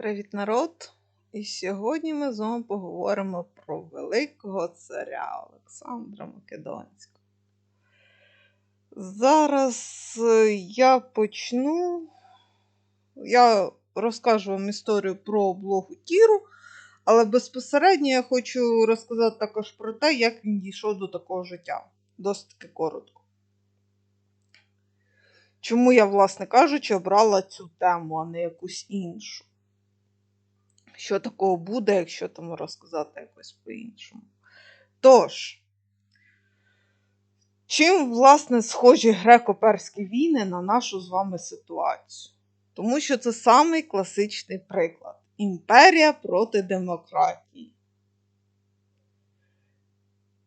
Привіт, народ! І сьогодні ми з вами поговоримо про великого царя Олександра Македонського. Зараз е, я почну. Я розкажу вам історію про облогу Тіру, але безпосередньо я хочу розказати також про те, як він дійшов до такого життя. Досить таки коротко. Чому я, власне кажучи, обрала цю тему, а не якусь іншу що такого буде, якщо там розказати якось по-іншому. Тож, чим, власне, схожі греко-перські війни на нашу з вами ситуацію? Тому що це самий класичний приклад: імперія проти демократії.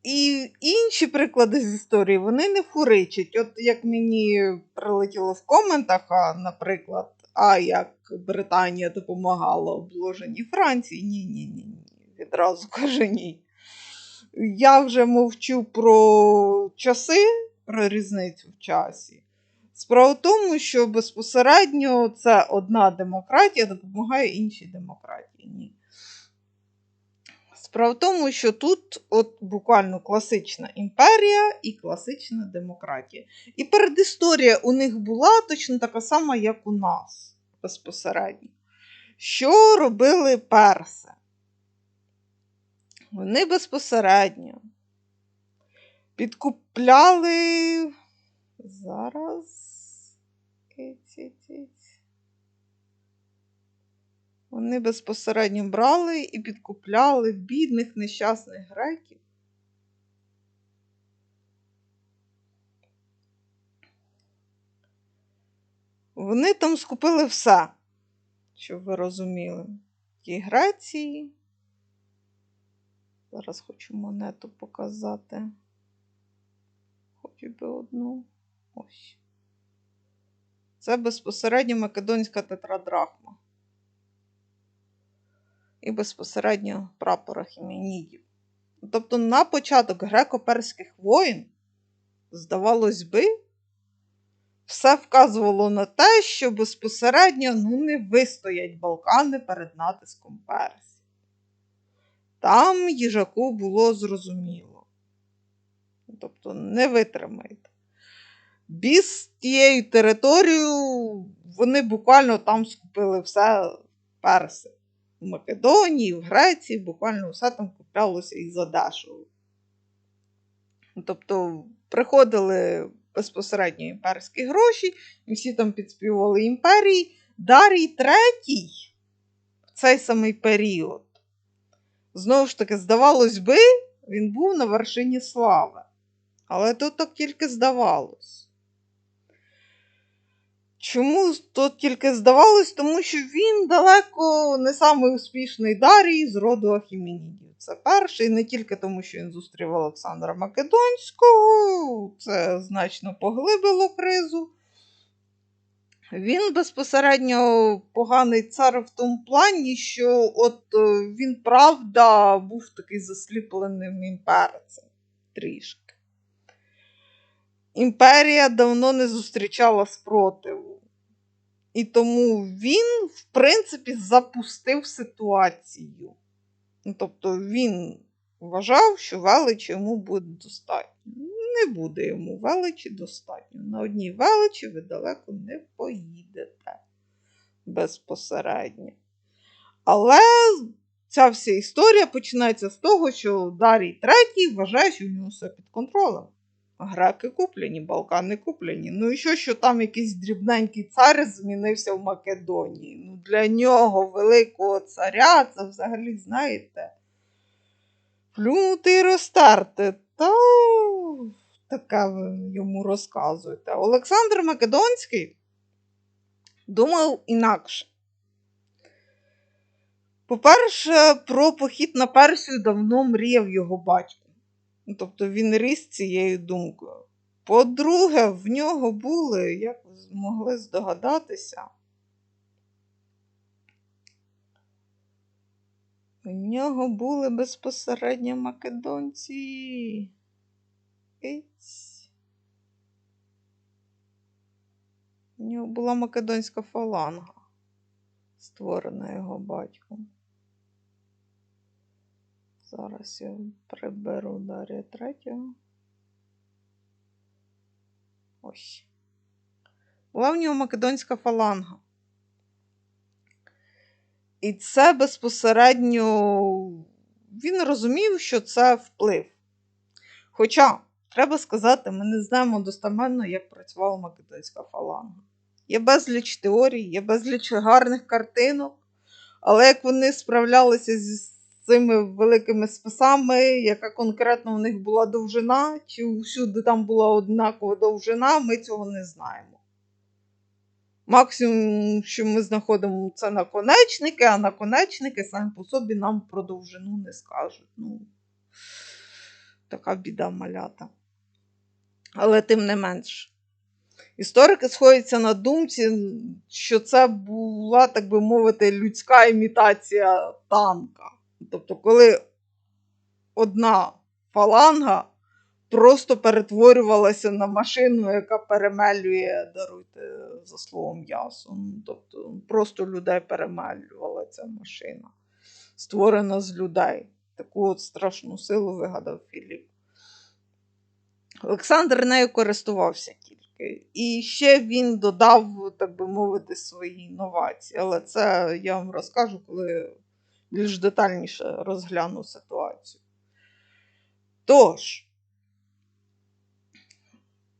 І інші приклади з історії вони не фуричать. От як мені прилетіло в коментах, а, наприклад, а як Британія допомагала обложеній Франції. Ні, ні, ні, ні. Відразу каже ні. Я вже мовчу про часи, про різницю в часі. Справа в тому, що безпосередньо це одна демократія допомагає іншій демократії. Ні. Справа в тому, що тут от буквально класична імперія і класична демократія. І передісторія у них була точно така сама, як у нас безпосередньо. Що робили перси? Вони безпосередньо підкупляли зараз. Вони безпосередньо брали і підкупляли бідних нещасних греків. Вони там скупили все, щоб ви розуміли. Ті Греції. Зараз хочу монету показати. Хоч би одну. Ось. Це безпосередньо Македонська тетрадрахма і безпосередньо прапора Хімінідів. Тобто на початок греко-перських воїн, здавалось би, все вказувало на те, що безпосередньо ну, не вистоять Балкани перед натиском Персії. Там їжаку було зрозуміло. Тобто не витримаєте. Біз тією територією, вони буквально там скупили все перси в Македонії, в Греції, буквально все там куплялося і задешево. Тобто приходили безпосередньо імперські гроші, і всі там підспівували імперії. Дарій третій в цей самий період. Знову ж таки, здавалось би, він був на вершині слави. Але тут так тільки здавалось. Чому тут тільки здавалось? Тому що він далеко не самий успішний Дарій з роду Ахіменідів. Це перший, не тільки тому, що він зустрів Олександра Македонського, це значно поглибило кризу. Він безпосередньо поганий цар в тому плані, що от е, він, правда, був такий засліпленим імперцем трішки. Імперія давно не зустрічала спротиву. І тому він, в принципі, запустив ситуацію. Ну, Тобто він вважав, що величі йому буде достатньо. Не буде йому величі достатньо. На одній величі ви далеко не поїдете безпосередньо. Але ця вся історія починається з того, що Дарій III вважає, що в нього все під контролем. Греки куплені, Балкани куплені. Ну і що, що там якийсь дрібненький цар змінився в Македонії? Ну, Для нього, великого царя, це взагалі, знаєте, плюнути і розтерти. Та таке ви йому розказуєте. Олександр Македонський думав інакше. По-перше, про похід на Персію давно мріяв його батько. Ну, тобто він ріс цією думкою. По-друге, в нього були, як ви змогли здогадатися, у нього були безпосередньо македонці. У нього була македонська фаланга. створена його батьком. Зараз я приберу Дар'я третього. Ось. Була в нього македонська фаланга. І це безпосередньо він розумів, що це вплив. Хоча, треба сказати, ми не знаємо достеменно, як працювала македонська фаланга. Є безліч теорій, є безліч гарних картинок, але як вони справлялися зі цими великими списами, яка конкретно в них була довжина, чи всюди там була однакова довжина, ми цього не знаємо. Максимум, що ми знаходимо, це наконечники, а наконечники самі по собі нам про довжину не скажуть. Ну, така біда малята. Але тим не менш. Історики сходяться на думці, що це була, так би мовити, людська імітація танка. Тобто, коли одна фаланга просто перетворювалася на машину, яка перемелює, даруйте за словом м'ясо. Ну, Тобто просто людей перемелювала ця машина, створена з людей. Таку от страшну силу вигадав Філіп. Олександр нею користувався тільки. І ще він додав, так би мовити, свої інновації. Але це я вам розкажу, коли більш детальніше розгляну ситуацію. Тож,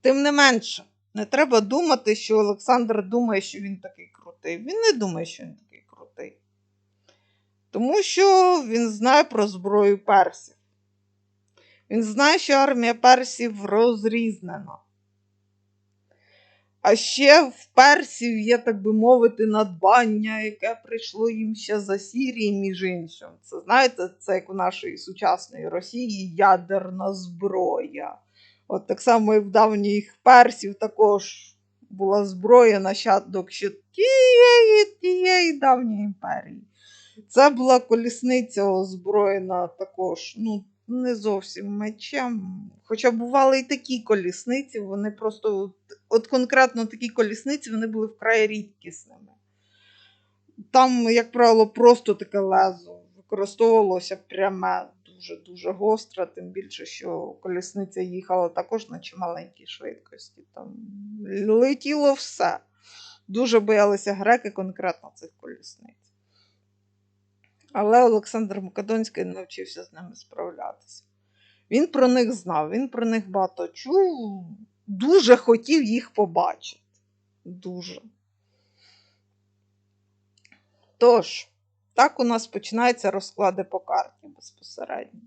тим не менше, не треба думати, що Олександр думає, що він такий крутий. Він не думає, що він такий крутий. Тому що він знає про зброю персів. Він знає, що армія персів розрізнена. А ще в персів є, так би мовити, надбання, яке прийшло їм ще за Сірії, між іншим. Це знаєте, це як у нашої сучасної Росії ядерна зброя. От так само і в давніх персів також була зброя нащадок ще тієї, тієї давньої імперії. Це була колісниця озброєна також, ну, не зовсім мечем. Хоча бували і такі колісниці, вони просто, от, от конкретно такі колісниці, вони були вкрай рідкісними. Там, як правило, просто таке лезо використовувалося пряме, дуже-дуже гостре, тим більше, що колісниця їхала також на чималенькій швидкості. Там летіло все. Дуже боялися греки конкретно цих колісниць. Але Олександр Македонський навчився з ними справлятися. Він про них знав, він про них багато чув, дуже хотів їх побачити. Дуже. Тож, так у нас починаються розклади по карті безпосередньо.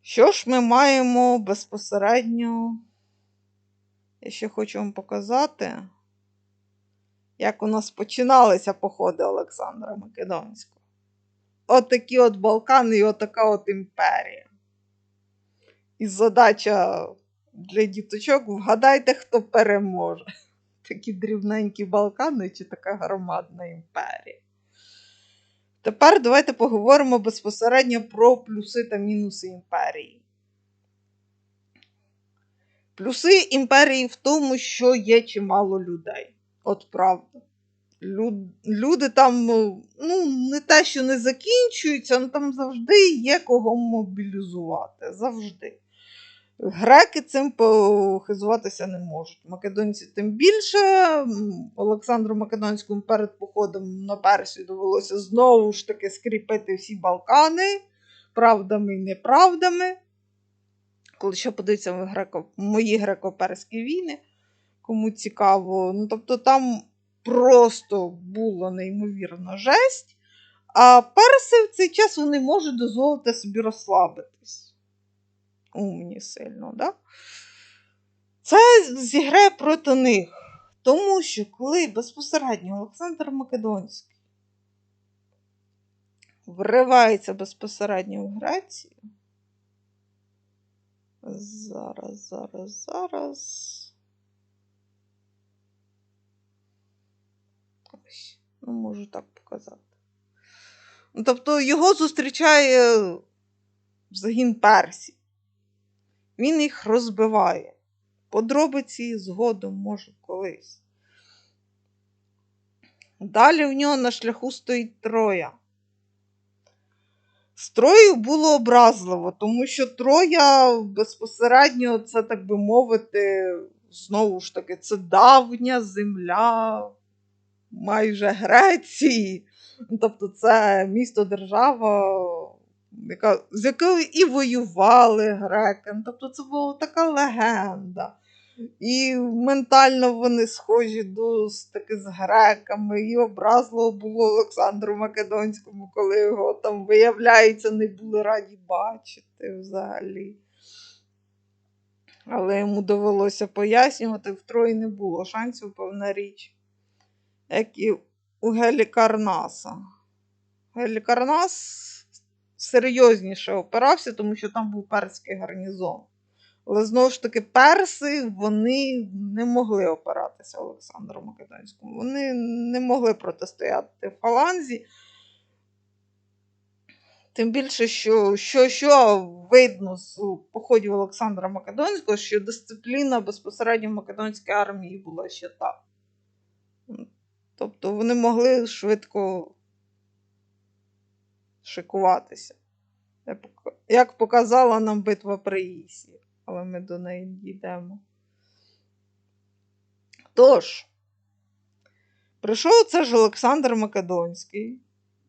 Що ж ми маємо безпосередньо? Я ще хочу вам показати як у нас починалися походи Олександра Македонського. От такі от Балкани і отака от імперія. І задача для діточок вгадайте, хто переможе. Такі дрібненькі Балкани чи така громадна імперія. Тепер давайте поговоримо безпосередньо про плюси та мінуси імперії. Плюси імперії в тому, що є чимало людей. От правда. Люд, люди там, ну, не те, що не закінчуються, але там завжди є кого мобілізувати. Завжди. Греки цим похизуватися не можуть. Македонці тим більше. Олександру Македонському перед походом на Персію довелося знову ж таки скріпити всі Балкани правдами і неправдами. Коли ще подивиться в мої греко-перські війни кому цікаво. Ну, Тобто там просто було неймовірна жесть, а перси в цей час вони можуть дозволити собі розслабитись. Умні сильно, да? Це зіграє проти них. Тому що коли безпосередньо Олександр Македонський вривається безпосередньо в Грецію. Зараз, зараз, зараз. Ну, можу так показати. Ну, Тобто його зустрічає загін персів. Він їх розбиває. Подробиці згодом, може, колись. Далі в нього на шляху стоїть Троя. З Троєю було образливо, тому що Троя безпосередньо, це, так би мовити, знову ж таки, це давня земля майже Греції. Тобто це місто держава, яка, з якою і воювали греки. Тобто це була така легенда. І ментально вони схожі до таки з греками, і образливо було Олександру Македонському, коли його там, виявляється, не були раді бачити взагалі. Але йому довелося пояснювати, в Трої не було шансів, певна річ, як і у Гелікарнаса. Гелікарнас серйозніше опирався, тому що там був перський гарнізон. Але знову ж таки, перси вони не могли опиратися Олександру Македонському. Вони не могли протистояти фаланзі. Тим більше, що, що, що видно з походів Олександра Македонського, що дисципліна безпосередньо в македонській армії була ще та. Тобто вони могли швидко шикуватися. Як показала нам битва при Ісі, але ми до неї дійдемо. Тож, прийшов це ж Олександр Македонський,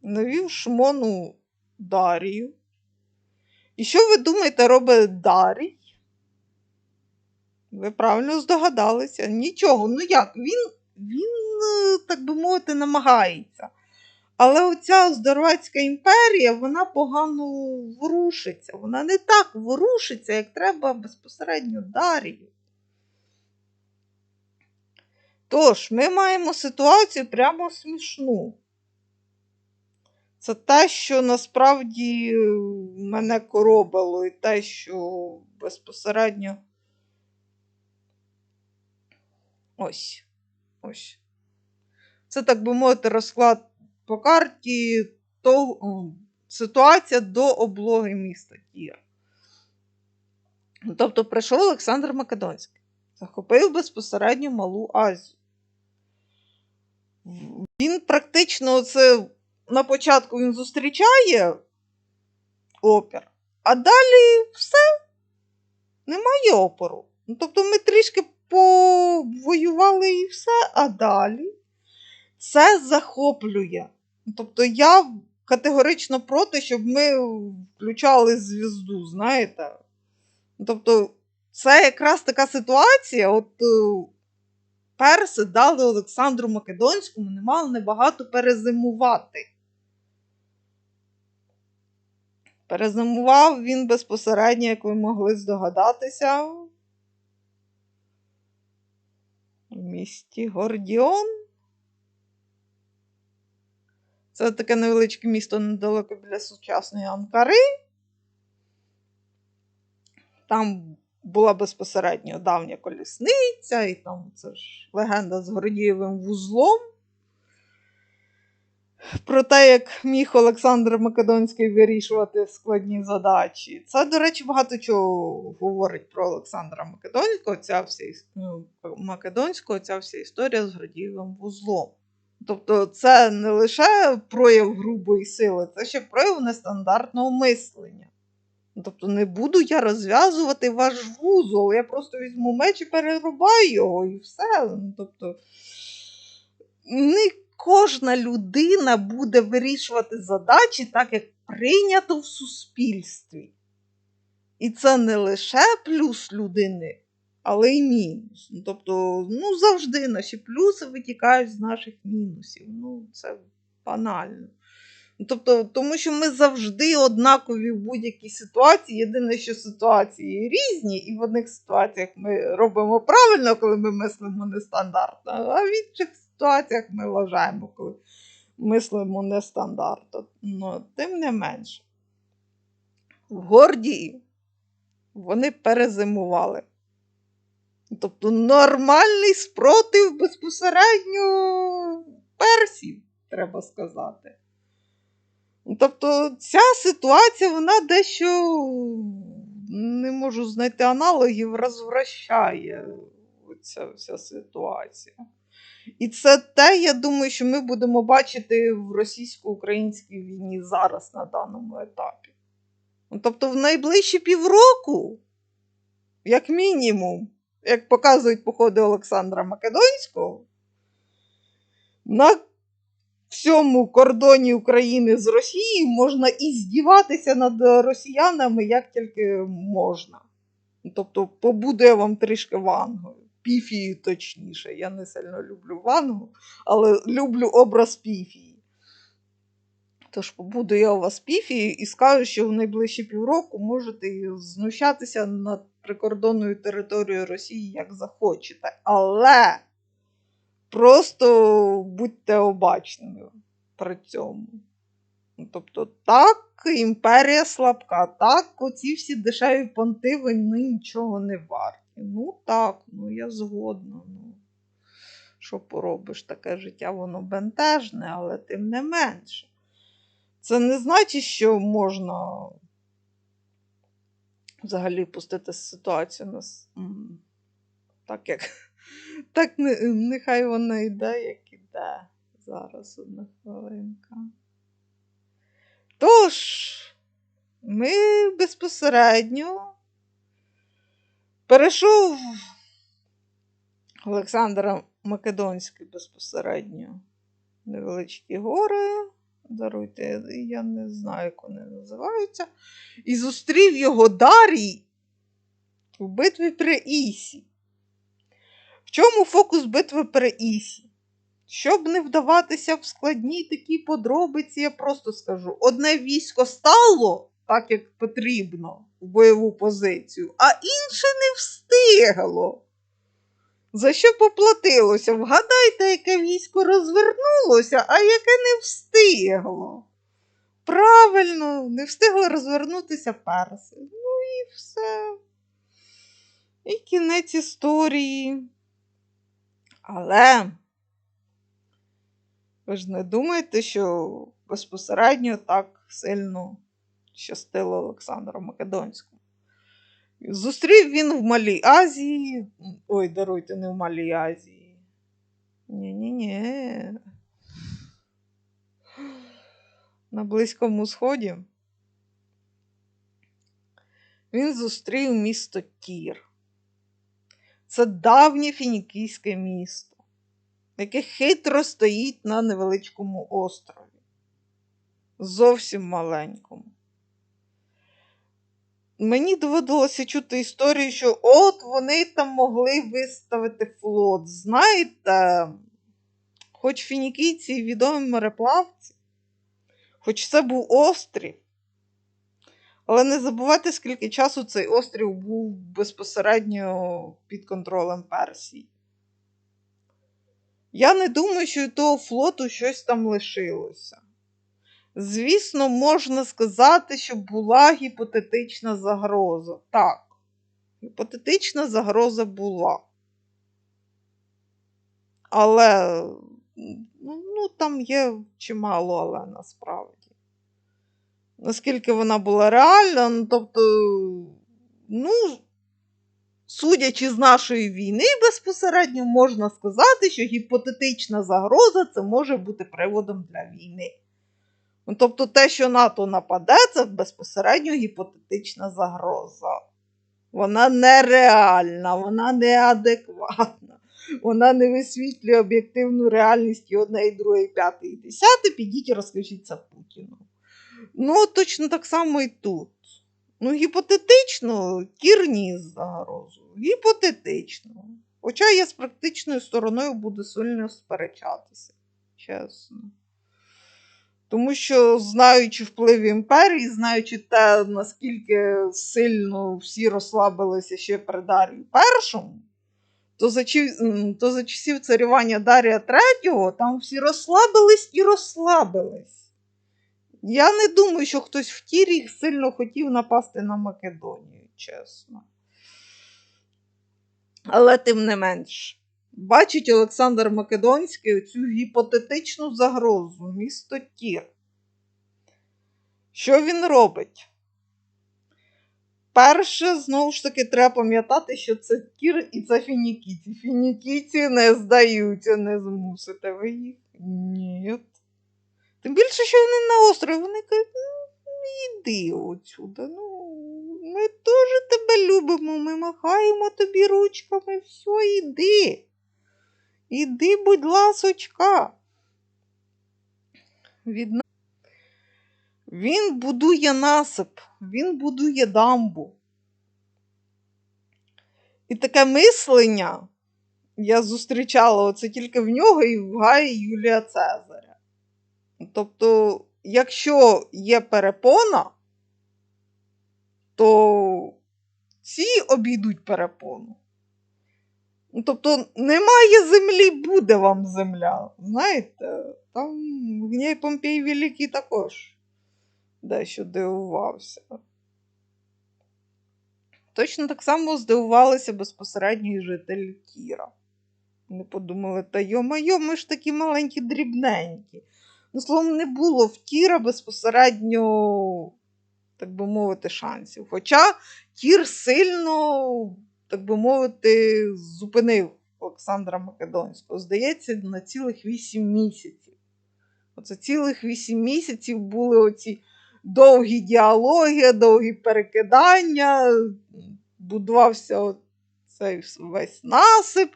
навів шмону Дарію. І що ви думаєте, робить Дарій? Ви правильно здогадалися. Нічого. Ну як? Він, він, так би мовити, намагається. Але оця Здоровецька імперія, вона погано ворушиться. Вона не так ворушиться, як треба безпосередньо Дарію. Тож, ми маємо ситуацію прямо смішну. Це те, що насправді мене коробило, і те, що безпосередньо. Ось. Ось. Це, так би мовити, розклад по карті то, ситуація до облоги міста Тір. Тобто прийшов Олександр Македонський, захопив безпосередньо Малу Азію. Він практично це на початку він зустрічає опір, а далі все, немає опору. Ну, Тобто ми трішки повоювали і все, а далі це захоплює. Тобто я категорично проти, щоб ми включали звізду, знаєте? Тобто, це якраз така ситуація. От перси дали Олександру Македонському, не мали небагато перезимувати. Перезимував він безпосередньо, як ви могли здогадатися, в місті Гордіон. Це таке невеличке місто недалеко біля сучасної Анкари. Там була безпосередньо давня колісниця, і там це ж легенда з Гордієвим вузлом. Про те, як міг Олександр Македонський вирішувати складні задачі. Це, до речі, багато чого говорить про Олександра Македонського, ця вся, ну, Македонського, ця вся історія з Гордієвим вузлом. Тобто, це не лише прояв грубої сили, це ще прояв нестандартного мислення. Тобто, не буду я розв'язувати ваш вузол, я просто візьму меч і перерубаю його, і все. Тобто, не кожна людина буде вирішувати задачі так, як прийнято в суспільстві. І це не лише плюс людини, але й мінус. Ну, Тобто, ну, завжди наші плюси витікають з наших мінусів. Ну, це банально. Ну, Тобто, Тому що ми завжди однакові в будь-якій ситуації. Єдине, що ситуації різні, і в одних ситуаціях ми робимо правильно, коли ми мислимо нестандартно, а в інших ситуаціях ми вважаємо, коли мислимо нестандартно. Ну, Тим не менше, в Гордії вони перезимували. Тобто нормальний спротив безпосередньо персів, треба сказати. Тобто ця ситуація, вона дещо не можу знайти аналогів, розвращає ця вся ситуація. І це те, я думаю, що ми будемо бачити в російсько-українській війні зараз на даному етапі. Тобто, в найближчі півроку, як мінімум, як показують походи Олександра Македонського, на всьому кордоні України з Росією можна і здіватися над росіянами як тільки можна. Тобто, побуде вам трішки вангою. Піфію точніше. Я не сильно люблю вангу, але люблю образ піфії. Тож побуду я у вас піфією і скажу, що в найближчі півроку можете знущатися над прикордонною територією Росії як захочете. Але просто будьте обачними при цьому. Ну, Тобто, так, імперія слабка, так, оці всі дешеві понти, вони нічого не варті. Ну так, ну я згодна. Ну. Що поробиш, таке життя, воно бентежне, але тим не менше. Це не значить, що можна взагалі пустити ситуацію на с- так, як так не, нехай вона йде, як іде. Зараз одна хвилинка. Тож, ми безпосередньо перейшов Олександра Македонський безпосередньо невеличкі гори. Даруйте, я не знаю, як вони називаються. І зустрів його Дарій у битві при Ісі. В чому фокус битви при Ісі? Щоб не вдаватися в складні такі подробиці, я просто скажу: одне військо стало так, як потрібно, в бойову позицію, а інше не встигло. За що поплатилося? Вгадайте, яке військо розвернулося, а яке не встигло. Правильно, не встигло розвернутися перси. Ну і все. І кінець історії. Але ви ж не думаєте, що безпосередньо так сильно щастило Олександру Македонському. Зустрів він в Малій Азії. Ой, даруйте, не в Малій Азії. Ні-ні-ні. На Близькому Сході. Він зустрів місто Тір. Це давнє фінікійське місто, яке хитро стоїть на невеличкому острові. Зовсім маленькому. Мені доводилося чути історію, що от вони там могли виставити флот. Знаєте, хоч фінікійці відомі мореплавці, хоч це був острів, але не забувайте, скільки часу цей острів був безпосередньо під контролем Персії. Я не думаю, що того флоту щось там лишилося. Звісно, можна сказати, що була гіпотетична загроза. Так, гіпотетична загроза була. Але ну, ну, там є чимало, але насправді. Наскільки вона була реальна, ну, тобто, ну, судячи з нашої війни, безпосередньо можна сказати, що гіпотетична загроза це може бути приводом для війни. Ну, тобто те, що НАТО нападе, це безпосередньо гіпотетична загроза. Вона нереальна, вона неадекватна, вона не висвітлює об'єктивну реальність і одне, і друге, і п'яте, і десяте. Підіть і розкажіть це Путіну. Ну, точно так само і тут. Ну, гіпотетично, кірні з загрозою. Гіпотетично. Хоча я з практичною стороною буду сильно сперечатися, чесно. Тому що, знаючи вплив імперії, знаючи те, наскільки сильно всі розслабилися ще при Дарію Першому, то за, то за часів царювання Дарія Третього там всі розслабились і розслабились. Я не думаю, що хтось в тірі сильно хотів напасти на Македонію, чесно. Але тим не менш, бачить Олександр Македонський цю гіпотетичну загрозу, місто Тір. Що він робить? Перше, знову ж таки, треба пам'ятати, що це Кір і це фінікійці. Фінікійці не здаються, не змусите ви їх. Ні. Тим більше, що вони на острові, вони кажуть, ну, іди отсюди. Ну, ми теж тебе любимо, ми махаємо тобі ручками, все, іди. Іди, будь ласочка. Від... Він будує насип, він будує дамбу. І таке мислення я зустрічала оце тільки в нього і в Гаї Юлія Цезаря. Тобто, якщо є перепона, то ці обійдуть перепону. Ну, Тобто, немає землі, буде вам земля. Знаєте, там Гнєй Помпій Великий також дещо дивувався. Точно так само здивувалися безпосередньо і жителі Кіра. Вони подумали, та йо-майо, ми ж такі маленькі, дрібненькі. Ну, словом, не було в Кіра безпосередньо, так би мовити, шансів. Хоча Кір сильно, так би мовити, зупинив Олександра Македонського. Здається, на цілих вісім місяців. Оце цілих вісім місяців були оці довгі діалоги, довгі перекидання, будувався цей весь насип.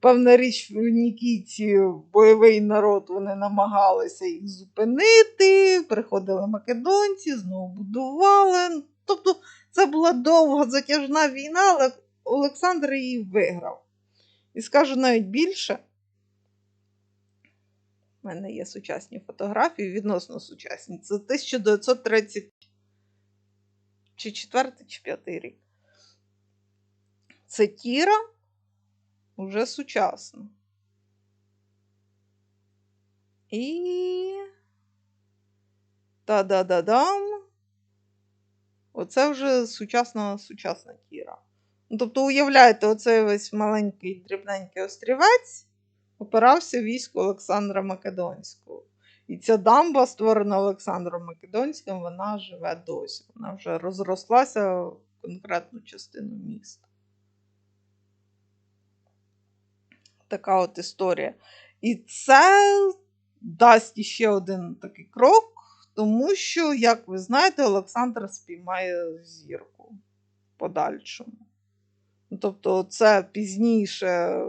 Певна річ, фінікійці, бойовий народ, вони намагалися їх зупинити, приходили македонці, знову будували. Тобто це була довга затяжна війна, але Олександр її виграв. І скажу навіть більше. У мене є сучасні фотографії, відносно сучасні. Це 1930 чи 4 чи 5 рік. Це Тіра уже сучасна. І. Та-да-да-дам. Оце вже сучасна сучасна Тіра. Ну, тобто, уявляєте, оцей весь маленький дрібненький острівець опирався війську Олександра Македонського. І ця дамба, створена Олександром Македонським, вона живе досі. Вона вже розрослася в конкретну частину міста. Така от історія. І це дасть іще один такий крок, тому що, як ви знаєте, Олександр спіймає зірку в подальшому. Ну, Тобто, це пізніше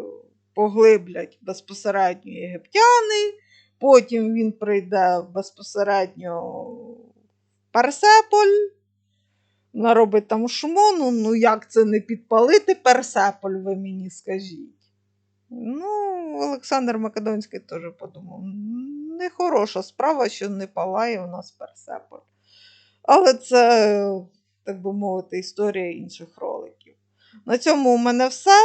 поглиблять безпосередньо єгиптяни, потім він прийде безпосередньо в Персеполь, наробить там шмону. Ну, як це не підпалити Персеполь, ви мені скажіть. Ну, Олександр Македонський теж подумав, нехороша справа, що не палає у нас Персеполь. Але це, так би мовити, історія інших роликів. На цьому у мене все.